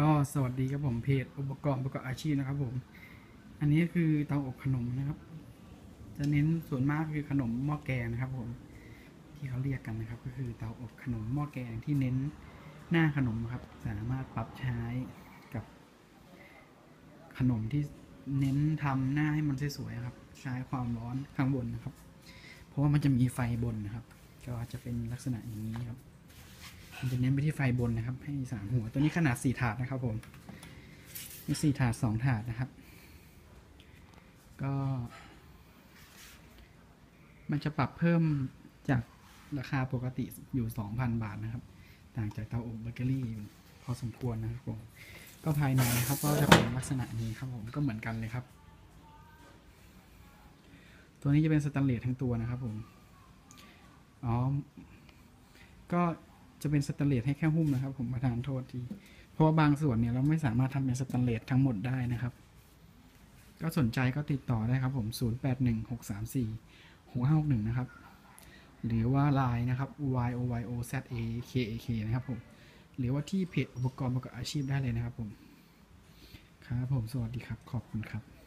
ก็สวัสดีครับผมเพจอุปกรณ์ประกอบอาชีพนะครับผม อันนี้คือเตาอบขนมนะครับ จะเน้นส่วนมากคือขนมหม้อแกงนะครับผมที่เขาเรียกกันนะครับ ก็คือเตาอบขนมหม้อแกงที่เน้นหน้าขนมครับ สามารถปรับใช้กับ ขนมที่เน้นทำหน้าให้มันสวยๆครับ ใช้ความร้อนข้างบนนะครับ เพราะว่ามันจะมีไฟบนนะครับ ก็จะเป็นลักษณะอย่างนี้ครับ มันจะเน้นไปที่ไฟบนนะครับ ให้สามหัว ตัวนี้ขนาดสี่ถาดนะครับผมมีสี่ถาดสองถาดนะครับ ก็ มันจะปรับเพิ่มจากราคาปกติอยู่สองพันบาทนะครับ ต่างจากเตาอบเบเกอรี่พอสมควรนะครับผม ก็ภายในนะครับก็จะเป็นลักษณะนี้ครับผมก็เหมือนกันเลยครับ ตัวนี้จะเป็นสแตนเลสทั้งตัวนะครับผม อ๋อ ก็ จะเป็นสแตนเลสให้แค่หุ้มนะครับ ผมประทานโทษที เพราะว่าบางส่วนเนี่ยเราไม่สามารถทำเป็นสแตนเลสทั้งหมดได้นะครับ ก็สนใจก็ติดต่อได้ครับผม 0816346561 นะครับ หรือว่า Line นะครับ y o y o z a k a k นะครับผม หรือว่าที่เพจอุปกรณ์ประกอบอาชีพได้เลยนะครับผม ครับผมสวัสดีครับ ขอบคุณครับ